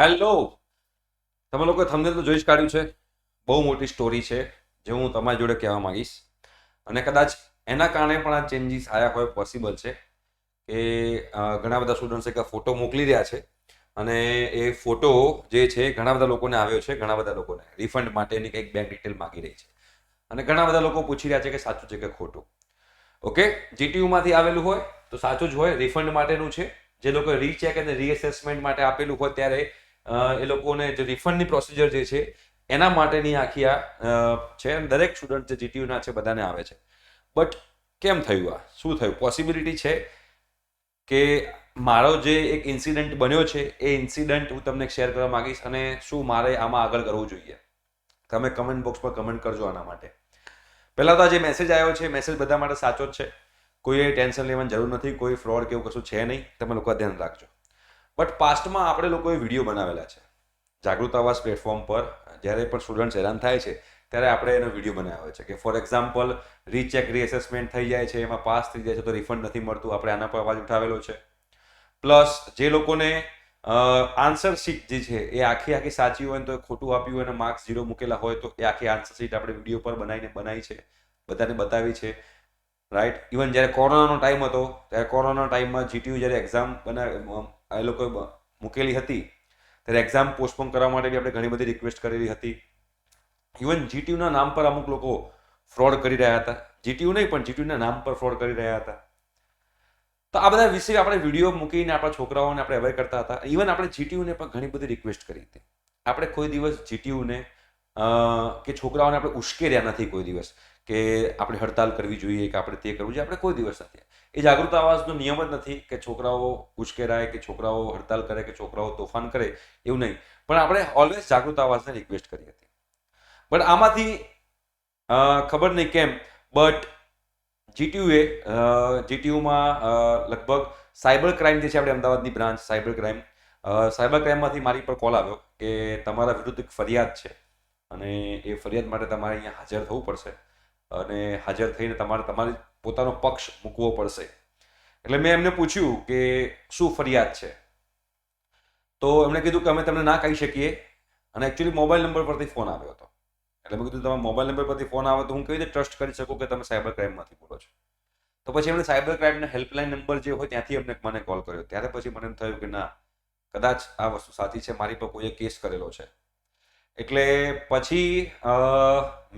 Hello તમે લોકોએ થમને તો જોઈ જ કાઢ્યું છે. બહુ મોટી સ્ટોરી છે, જે હું તમારી જોડે કહેવા માંગીશ. અને કદાચ એના કારણે પણ આ ચેન્જીસ આવ્યા હોય પોસિબલ છે કે ઘણા બધા સ્ટુડન્ટ્સ એક ફોટો મોકલી રહ્યા છે. અને એ ફોટો જે છે, ઘણા બધા લોકોને આવ્યો છે, ઘણા બધા લોકોને. રિફંડ માટેની કંઈક બેંક ડિટેલ માગી રહી છે. અને ઘણા બધા લોકો પૂછી રહ્યા છે કે સાચું છે કે ખોટું. ઓકે જીટીયુમાંથી આવેલું હોય, તો સાચું જ હોય. રિફંડ માટેનું છે. જે લોકો રીચેક અને રીએસેસમેન્ટ માટે આપેલું હોય, ત્યારે એ લોકોને જે રિફંડની પ્રોસિજર જે છે, એના માટેની આખી આ છે દરેક સ્ટુડન્ટ જે જીટીયુના છે, બધાને આવે છે. બટ કેમ થયું આ? શું થયું? પોસિબિલિટી છે કે મારો જે એક ઇન્સિડન્ટ બન્યો છે, એ ઇન્સિડન્ટ હું તમને શેર કરવા માંગીશ અને શું મારે આમાં આગળ કરવું જોઈએ. તમે કમેન્ટ બોક્સમાં કમેન્ટ કરજો આના માટે. પહેલાં તો આ જે મેસેજ આવ્યો છે મેસેજ બધા માટે સાચો જ છે. કોઈએ ટેન્શન લેવાની જરૂર નથી, કોઈ ફ્રોડ કે એવું કશું છે નહીં. તમે લોકો ધ્યાન રાખજો. બટ પાસ્ટમાં આપણે લોકોએ વીડિયો બનાવેલા છે. જાગૃત આવાસ પ્લેટફોર્મ પર જ્યારે પણ સ્ટુડન્ટ્સ હેરાન થાય છે, ત્યારે આપણે એનો વીડિયો બનાવ્યો છે કે ફોર એક્ઝામ્પલ રીચેક રીએસેસમેન્ટ થઈ જાય છે, એમાં પાસ થઈ જાય છે, તો રિફંડ નથી મળતું, આપણે આના પર અવાજ ઉઠાવેલો છે. પ્લસ જે લોકોને આન્સર શીટ જે છે, એ આખી આખી સાચી હોય તો ખોટું આપ્યું હોય અને માર્ક્સ ઝીરો મૂકેલા હોય, તો એ આખી આન્સર શીટ આપણે વીડિયો પર બનાવીને બનાવી છે, બધાને બતાવી છે. રાઈટ ઇવન જ્યારે કોરોનાનો ટાઈમ હતો, ત્યારે કોરોનાના ટાઈમમાં જીટીયુ જ્યારે એક્ઝામ બના એ લોકોએ મૂકેલી હતી. ત્યારે એક્ઝામ પોસ્ટપોન કરવા માટે બી આપણે ઘણી બધી રિક્વેસ્ટ કરેલી હતી. ઇવન જીટીયુના નામ પર અમુક લોકો ફ્રોડ કરી રહ્યા હતા. જીટીયુ નહીં, પણ જીટીયુના નામ પર ફ્રોડ કરી રહ્યા હતા. તો આ બધા વિશે આપણે વીડિયો મૂકીને આપણા છોકરાઓને આપણે અવેર કરતા હતા. ઇવન આપણે જીટીયુને પણ ઘણી બધી રિક્વેસ્ટ કરી હતી. આપણે કોઈ દિવસ જીટીયુને કે છોકરાઓને આપણે ઉશ્કેર્યા નથી કોઈ દિવસ. કે આપણે હડતાલ કરવી જોઈએ કે આપણે તે કરવું જોઈએ. આપણે કોઈ દિવસ નથી. એ જાગૃત આવાજનો નિયમ જ નથી કે છોકરાઓ ઉશ્કેરાય કે છોકરાઓ હડતાલ કરે, કે છોકરાઓ તોફાન કરે, એવું નહીં. પણ આપણે ઓલવેઝ જાગૃત આવાસને રિક્વેસ્ટ કરી હતી. બટ આમાંથી ખબર નહીં કેમ બટ જીટીયુએ જીટીયુમાં લગભગ સાયબર ક્રાઇમ જે છે, આપણે અમદાવાદની બ્રાન્ચ સાયબર ક્રાઇમ સાયબર ક્રાઇમમાંથી મારી પર કોલ આવ્યો કે તમારા વિરુદ્ધ એક ફરિયાદ છે. અને એ ફરિયાદ માટે તમારે અહીંયા હાજર થવું પડશે. અને હાજર થઈને તમારે તમારી પોતાનો પક્ષ મૂકવો પડશે. એટલે મેં એમને પૂછ્યું કે શું ફરિયાદ છે? તો એમણે કીધું કે અમે તમને ના કહી શકીએ. અને એકચ્યુઅલી મોબાઈલ નંબર પરથી ફોન આવ્યો હતો. એટલે મેં કીધું, તમે મોબાઈલ નંબર પરથી ફોન આવે તો હું કેવી રીતે ટ્રસ્ટ કરી શકું કે તમે સાયબર ક્રાઇમમાંથી બોલો છો? તો પછી એમણે સાયબર ક્રાઇમનો હેલ્પલાઇન નંબર જે હોય ત્યાંથી એમને મને કોલ કર્યો. ત્યારે પછી મને એમ થયું કે ના, કદાચ આ વસ્તુ સાચી છે, મારી પર કોઈએ કેસ કરેલો છે. એટલે પછી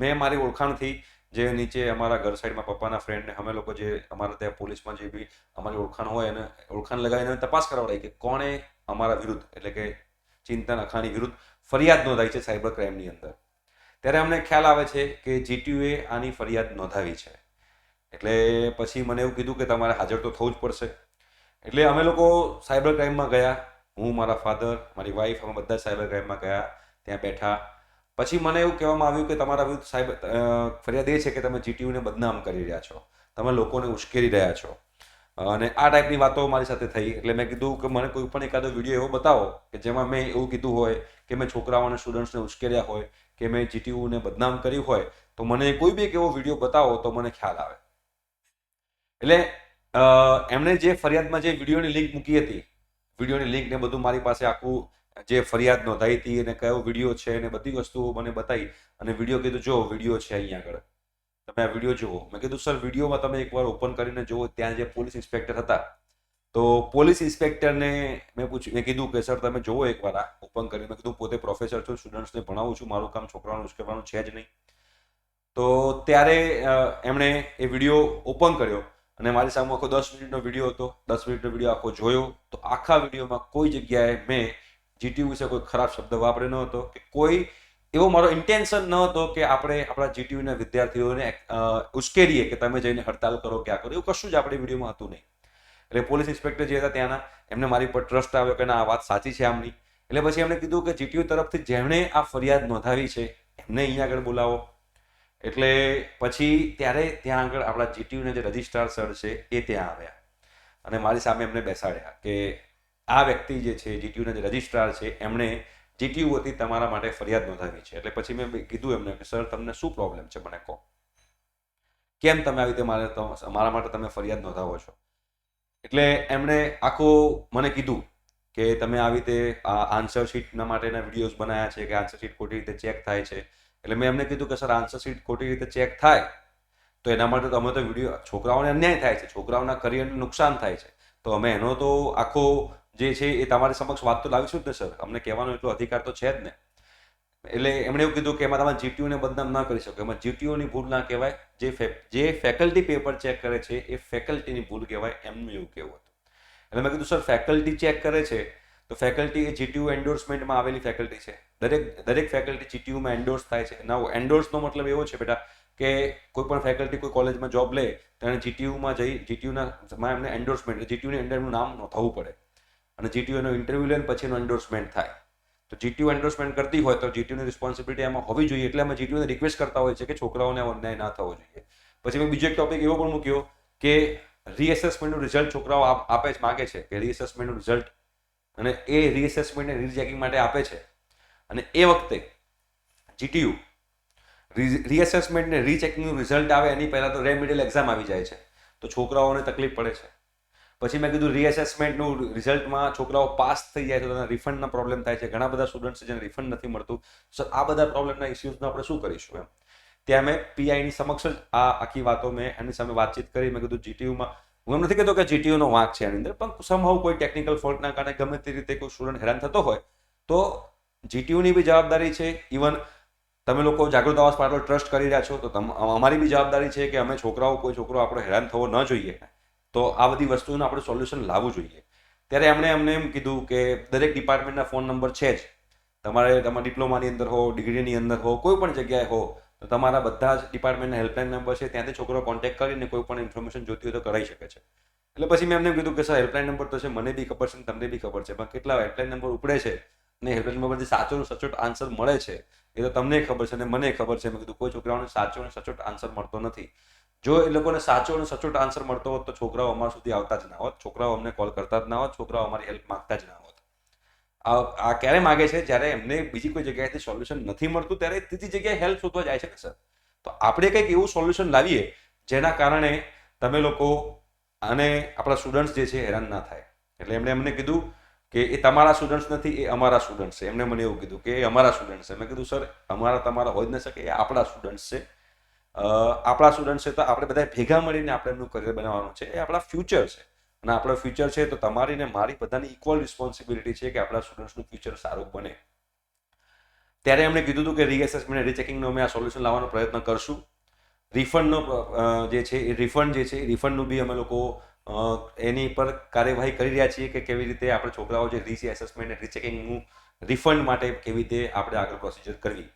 મેં મારી ઓળખાણથી જે નીચે અમારા ઘર સાઈડમાં પપ્પાના ફ્રેન્ડને અમે લોકો જે અમારા ત્યાં પોલીસમાં જે બી અમારી ઓળખાણ હોય એને ઓળખાણ લગાવીને તપાસ કરાવડાવી કે કોણે અમારા વિરુદ્ધ એટલે કે ચિંતન અખાણી વિરુદ્ધ ફરિયાદ નોંધાઈ છે સાયબર ક્રાઇમની અંદર. ત્યારે અમને ખ્યાલ આવે છે કે જીટીયુએ આની ફરિયાદ નોંધાવી છે. એટલે પછી મને એવું કીધું કે તમારે હાજર તો થવું જ પડશે. એટલે અમે લોકો સાયબર ક્રાઇમમાં ગયા. હું, મારા ફાધર મારી વાઈફ અમે બધા સાયબર ક્રાઇમમાં ગયા. ત્યાં બેઠા. પછી મને એવું કહેવામાં આવ્યું કે તમારા વિરુદ્ધ સાહેબ ફરિયાદ એ છે કે તમે જીટીયુને બદનામ કરી રહ્યા છો. તમે લોકોને ઉશ્કેરી રહ્યા છો. અને આ ટાઈપની વાતો મારી સાથે થઈ. એટલે મેં કીધું કે મને કોઈ પણ એકાદો વીડિયો એવો બતાવો કે જેમાં મેં એવું કીધું હોય કે મેં છોકરાઓને સ્ટુડન્ટ્સને ઉશ્કેર્યા હોય કે મેં જીટીયુને બદનામ કર્યું હોય, તો મને કોઈ બી એક એવો વીડિયો બતાવો તો મને ખ્યાલ આવે. એટલે એમણે જે ફરિયાદમાં જે વિડીયોની લિંક મૂકી હતી, વિડીયોની લિંક ને બધું મારી પાસે આખું જે ફરિયાદ નોંધાઈ હતી અને કયો વીડિયો છે અને બધી વસ્તુઓ મને બતાવી અને વીડિયો કીધું, જો, વીડિયો છે અહીંયા આગળ. તમે આ વીડિયો જુઓ. મેં કીધું, સર, વિડીયોમાં તમે એકવાર ઓપન કરીને જુઓ, ત્યાં જે પોલીસ ઇન્સ્પેક્ટર હતા. તો પોલીસ ઇન્સ્પેક્ટરને મેં પૂછ્યું, મેં કીધું કે, સર, તમે જુઓ એકવાર આ ઓપન કરીને. મેં કીધું, પોતે પ્રોફેસર છું, સ્ટુડન્ટ્સને ભણાવું છું, મારું કામ છોકરાઓને ઉશ્કેરવાનું છે જ નહીં. તો ત્યારે એમણે એ વીડિયો ઓપન કર્યો અને મારી સામે આખો દસ મિનિટનો વીડિયો હતો. દસ મિનિટનો વીડિયો આખો જોયો. તો આખા વિડીયોમાં કોઈ જગ્યાએ મેં જીટીયુ વિશે કોઈ ખરાબ શબ્દ વાપર્યો ન હતો કે કોઈ એવો મારો ઇન્ટેન્શન ન હતો કે આપણે આપણા જીટીયુના વિદ્યાર્થીઓને ઉશ્કેરીએ કે તમે જઈને હડતાલ કરો કે આ કરો, એવું કશું જ આપણે વિડીયોમાં હતું નહીં. એટલે પોલીસ ઇન્સ્પેક્ટર જે હતા ત્યાંના, એમને મારી પર ટ્રસ્ટ આવ્યો કે ના, આ વાત સાચી છે આમની. એટલે પછી એમણે કીધું કે જીટીયુ તરફથી જેમણે આ ફરિયાદ નોંધાવી છે, એમને અહીંયા આગળ બોલાવો. એટલે પછી ત્યારે ત્યાં આગળ આપણા જીટીયુના જે રજિસ્ટ્રાર સર છે એ ત્યાં આવ્યા. અને મારી સામે એમને બેસાડ્યા કે આ વ્યક્તિ જે છે જીટીયુના જે રજિસ્ટ્રાર છે, એમણે જીટીયુ વતી તમારા માટે ફરિયાદ નોંધાવી છે. એટલે પછી મેં કીધું એમને કે, સર, તમને શું પ્રોબ્લેમ છે મને કહો. કેમ તમે આવી રીતે મારે મારા માટે તમે ફરિયાદ નોંધાવો છો? એટલે એમણે આખું મને કીધું કે, તમે આવી રીતે આ આન્સર શીટના માટેના વિડીયોઝ બનાવ્યા છે કે આન્સર શીટ ખોટી રીતે ચેક થાય છે? એટલે મેં એમને કીધું કે, સર આન્સર શીટ ખોટી રીતે ચેક થાય, તો એના માટે તો અમે તો વીડિયો છોકરાઓને અન્યાય થાય છે. છોકરાઓના કરિયરને નુકસાન થાય છે. તો અમે એનો તો આખો જે છે એ તમારી સમક્ષ વાત તો લાવીશું જ ને, સર. અમને કહેવાનો એટલો અધિકાર તો છે જ ને. એટલે એમણે એવું કીધું કે એમાં તમે જીટીયુને બદનામ ના કરી શકો. એમાં જીટીયુની ભૂલ ના કહેવાય. જે જે ફેકલ્ટી પેપર ચેક કરે છે, એ ફેકલ્ટીની ભૂલ કહેવાય. એમનું એવું કહેવું હતું. એટલે મેં કીધું, સર ફેકલ્ટી ચેક કરે છે, તો ફેકલ્ટી એ જીટીયુ એન્ડોર્સમેન્ટમાં આવેલી ફેકલ્ટી છે. દરેક દરેક ફેકલ્ટી જીટીયુમાં એન્ડોર્સ થાય છે. ના એન્ડોર્સનો મતલબ એવો છે, બેટા, કે કોઈ પણ ફેકલ્ટી કોઈ કોલેજમાં જોબ લે, તો જીટીયુમાં જઈ જીટીયુના એમને એન્ડોર્સમેન્ટ જીટીયુની અંદર એમનું નામ નોંધાવવું પડે. અને જીટીયુનો ઇન્ટરવ્યુ લે પછી એનું એન્ડોર્સમેન્ટ થાય. તો જીટીયુ એન્ડોર્સમેન્ટ કરતી હોય તો જીટીયુની રિસ્પોન્સિબિલિટી એમાં હોવી જોઈએ એટલે અમે જીટીયુને રિક્વેસ્ટ કરતા હોય છે કે છોકરાઓને અન્યાય ના થવો જોઈએ. પછી મેં બીજો એક ટોપિક એવો પણ મૂક્યો કે રીએસેસમેન્ટનું રિઝલ્ટ છોકરાઓ આપે જ માગે છે કે રીએસેસમેન્ટનું રિઝલ્ટ અને એ રીએસેસમેન્ટને રીચેકિંગ માટે આપે છે. અને એ વખતે જીટીયુ રીએસેસમેન્ટને રીચેકિંગનું રિઝલ્ટ આવે એની પહેલાં તો રેમિડિયલ એક્ઝામ આવી જાય છે. તો છોકરાઓને તકલીફ પડે છે. પછી મેં કીધું રીએસેસમેન્ટનું રિઝલ્ટમાં છોકરાઓ પાસ થઈ જાય છે, તો રિફંડના પ્રોબ્લેમ થાય છે. ઘણા બધા સ્ટુડન્ટ્સ જેને રિફંડ નથી મળતું. સર આ બધા પ્રોબ્લેમના ઇસ્યુઝનો આપણે શું કરીશું એમ? ત્યાં મેં પીઆઈની સમક્ષ જ આ આખી વાતો મેં એમની સામે વાતચીત કરી. મેં કીધું જીટીયુમાં હું એમ નથી કહેતો કે જીટીયુનો વાંક છે એની અંદર, પણ સમહાવ કોઈ ટેકનિકલ ફોલ્ટના કારણે ગમે તે રીતે કોઈ સ્ટુડન્ટ હેરાન થતો હોય, તો જીટીયુની બી જવાબદારી છે. ઇવન તમે લોકો જાગૃત આવાસ પાટલો ટ્રસ્ટ કરી રહ્યા છો, તો અમારી બી જવાબદારી છે કે અમે છોકરાઓ, કોઈ છોકરો આપણો હેરાન થવો ન જોઈએ. તો આ બધી વસ્તુનું આપણે સોલ્યુશન લાવવું જોઈએ. ત્યારે એમણે અમને એમ કીધું કે દરેક ડિપાર્ટમેન્ટના ફોન નંબર છે જ. તમારે તમારા ડિપ્લોમાની અંદર હો ડિગ્રીની અંદર હો, કોઈ પણ જગ્યાએ હો, તો તમારા બધા જ ડિપાર્ટમેન્ટના હેલ્પલાઇન નંબર છે, ત્યાંથી છોકરો કોન્ટેક્ટ કરીને કોઈ પણ ઇન્ફોર્મેશન જોતી હોય તો કરાવી શકે છે. એટલે પછી મેં એમને એમ કીધું કે સર હેલ્પલાઇન નંબર તો છે, મને બી ખબર છે તમને બી ખબર છે, પણ કેટલા હેલ્પલાઇન નંબર ઉપડે છે ને હેલ્પલાઇન નંબરથી સાચો ને સચોટ આન્સર મળે છે, એ તો તમને ખબર છે અને મને ખબર છે. મેં કીધું, કોઈ છોકરાઓને સાચો અને સચોટ આન્સર મળતો નથી. જો એ લોકોને સાચો અને સચોટ આન્સર મળતો હોત તો છોકરાઓ અમારા સુધી આવતા જ ના હોત. છોકરાઓ અમને કોલ કરતા જ ના હોત. છોકરાઓ અમારી હેલ્પ માંગતા જ ના હોત. આ ક્યારે માગે છે? જ્યારે એમને બીજી કોઈ જગ્યાએથી સોલ્યુશન નથી મળતું, ત્યારે ત્રીજી જગ્યાએ હેલ્પ શોધવા જાય છે ને સર તો આપણે કંઈક એવું સોલ્યુશન લાવીએ, જેના કારણે તમે લોકો અને આપણા સ્ટુડન્ટ્સ જે છે હેરાન ના થાય. એટલે એમણે એમને કીધું કે એ તમારા સ્ટુડન્ટ્સ નથી, એ અમારા સ્ટુડન્ટ્સ છે. એમણે મને એવું કીધું કે એ અમારા સ્ટુડન્ટ્સ છે. મેં કીધું સર અમારા તમારા હોઈ જ ન શકે, એ આપણા સ્ટુડન્ટ્સ છે. આપણા સ્ટુડન્ટ્સ છે તો આપણે બધા ભેગા મળીને આપણે એમનું કરિયર બનાવવાનું છે. એ આપણા ફ્યુચર છે. અને આપણો ફ્યુચર છે તો તમારી ને મારી બધાની ઇક્વલ રિસ્પોન્સિબિલિટી છે કે આપણા સ્ટુડન્ટ્સનું ફ્યુચર સારું બને. ત્યારે એમણે કીધું હતું કે રીએસેસમેન્ટ રીચેકિંગનો અમે આ સોલ્યુશન લાવવાનો પ્રયત્ન કરશું. રિફંડનો જે છે એ રિફંડ જે છે એ રિફંડનું બી અમે લોકો એની પર કાર્યવાહી કરી રહ્યા છીએ કે કેવી રીતે આપણે છોકરાઓ જે રીસી એસેસમેન્ટ રીચેકિંગનું રિફંડ માટે કેવી રીતે આપણે આગળ પ્રોસિજર કરવી.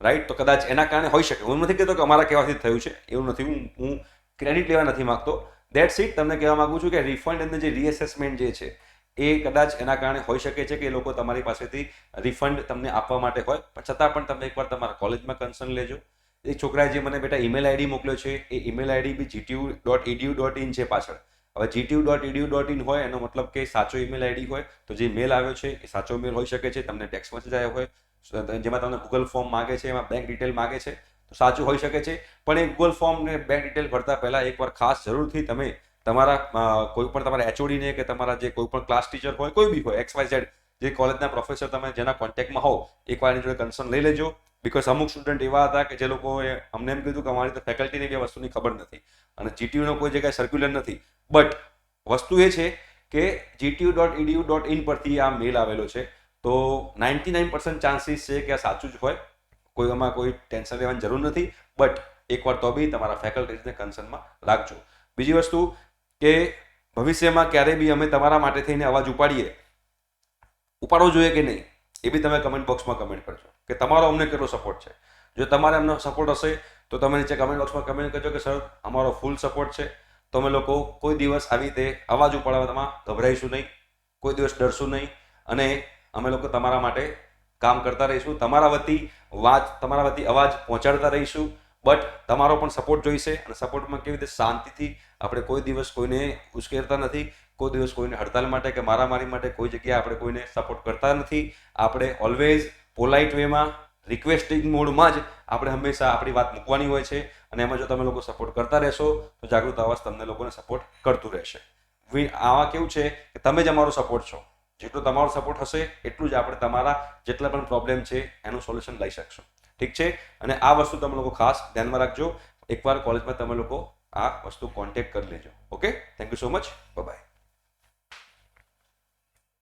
રાઈટ તો કદાચ એના કારણે હોઈ શકે. હું નથી કહેતો કે અમારા કહેવાથી થયું છે. એવું નથી. હું હું ક્રેડિટ લેવા નથી માગતો. દેટ સીટ તમને કહેવા માગું છું કે રિફંડ અને જે રીએસેસમેન્ટ જે છે, એ કદાચ એના કારણે હોઈ શકે છે કે એ લોકો તમારી પાસેથી રિફંડ તમને આપવા માટે હોય. પણ છતાં પણ તમે એકવાર તમારા કોલેજમાં કન્સર્ન લેજો. એ છોકરાએ જે મને બેટા ઈમેલ આઈડી મોકલ્યો છે, એ email ID B GTU dot EDU dot in છે પાછળ. હવે GTU dot EDU dot in હોય એનો મતલબ કે સાચો ઈમેલ આઈડી હોય તો જે મેલ આવ્યો છે એ સાચો મેલ હોઈ શકે છે. તમને ટેક્સ મેસેજ આવ્યો હોય જેમાં તમને ગૂગલ ફોર્મ માગે છે, એમાં બેંક ડિટેલ માગે છે, તો સાચું હોઈ શકે છે. પણ એ ગૂગલ ફોર્મને બેંક ડિટેલ ભરતા પહેલાં એકવાર ખાસ જરૂરથી તમે તમારા કોઈ પણ તમારા એચઓડીને કે તમારા જે કોઈ પણ ક્લાસ ટીચર હોય, કોઈ બી હોય એક્સ વાય ઝેડ જે કોલેજના પ્રોફેસર તમે જેના કોન્ટેક્ટમાં હો એકવાર એની જોડે કન્સર્ન લઈ લેજો. બિકોઝ અમુક સ્ટુડન્ટ એવા હતા કે જે લોકોએ અમને એમ કીધું કે અમારી તો ફેકલ્ટીની બી વસ્તુની ખબર નથી. અને જીટીયુનો કોઈ જગ્યાએ સર્ક્યુલર નથી. બટ વસ્તુ એ છે કે GTU dot EDU dot in પરથી આ મેલ આવેલો છે. તો નાઇન્ટી નાઇન પર્સન્ટ ચાન્સીસ છે કે આ સાચું જ હોય. કોઈ એમાં કોઈ ટેન્શન લેવાની જરૂર નથી. બટ એકવાર તો બી તમારા ફેકલ્ટીઝને કન્સર્નમાં રાખજો. બીજી વસ્તુ કે ભવિષ્યમાં ક્યારે બી અમે તમારા માટે થઈને અવાજ ઉપાડીએ, ઉપાડવો જોઈએ કે નહીં, એ બી તમે કમેન્ટ બોક્સમાં કમેન્ટ કરજો કે તમારો અમને કેટલો સપોર્ટ છે. જો તમારે અમને સપોર્ટ હશે, તો તમે નીચે કમેન્ટ બોક્સમાં કમેન્ટ કરજો કે, સર, અમારો ફૂલ સપોર્ટ છે. તો અમે લોકો કોઈ દિવસ આવી રીતે અવાજ ઉપાડવામાં ગભરાઈશું નહીં. કોઈ દિવસ ડરશું નહીં. અને અમે લોકો તમારા માટે કામ કરતા રહીશું. તમારા વતી વાત, તમારા વતી અવાજ પહોંચાડતા રહીશું. બટ તમારો પણ સપોર્ટ જોઈશે અને સપોર્ટમાં કેવી રીતે શાંતિથી આપણે કોઈ દિવસ કોઈને ઉશ્કેરતા નથી, કોઈ દિવસ કોઈને હડતાલ માટે કે મારામારી માટે કોઈ જગ્યાએ આપણે કોઈને સપોર્ટ કરતા નથી. આપણે ઓલવેઝ પોલાઇટ વેમાં રિક્વેસ્ટિંગ મોડમાં જ આપણે હંમેશા આપણી વાત મૂકવાની હોય છે અને એમાં જો તમે લોકો સપોર્ટ કરતા રહેશો, તો જાગૃત આવાસ તમને લોકોને સપોર્ટ કરતું રહેશે. આવા કેવું છે કે તમે જ અમારો સપોર્ટ છો? જેટલો તમારો સપોર્ટ હશે, એટલું જ આપણે તમારા જેટલા પણ પ્રોબ્લેમ છે, એનું સોલ્યુશન લઈ શકશું. ઠીક છે? અને આ વસ્તુ તમે લોકો ખાસ ધ્યાનમાં રાખજો. એકવાર કોલેજમાં તમે લોકો આ વસ્તુ કોન્ટેક્ટ કરી લેજો. Okay thank you so much bye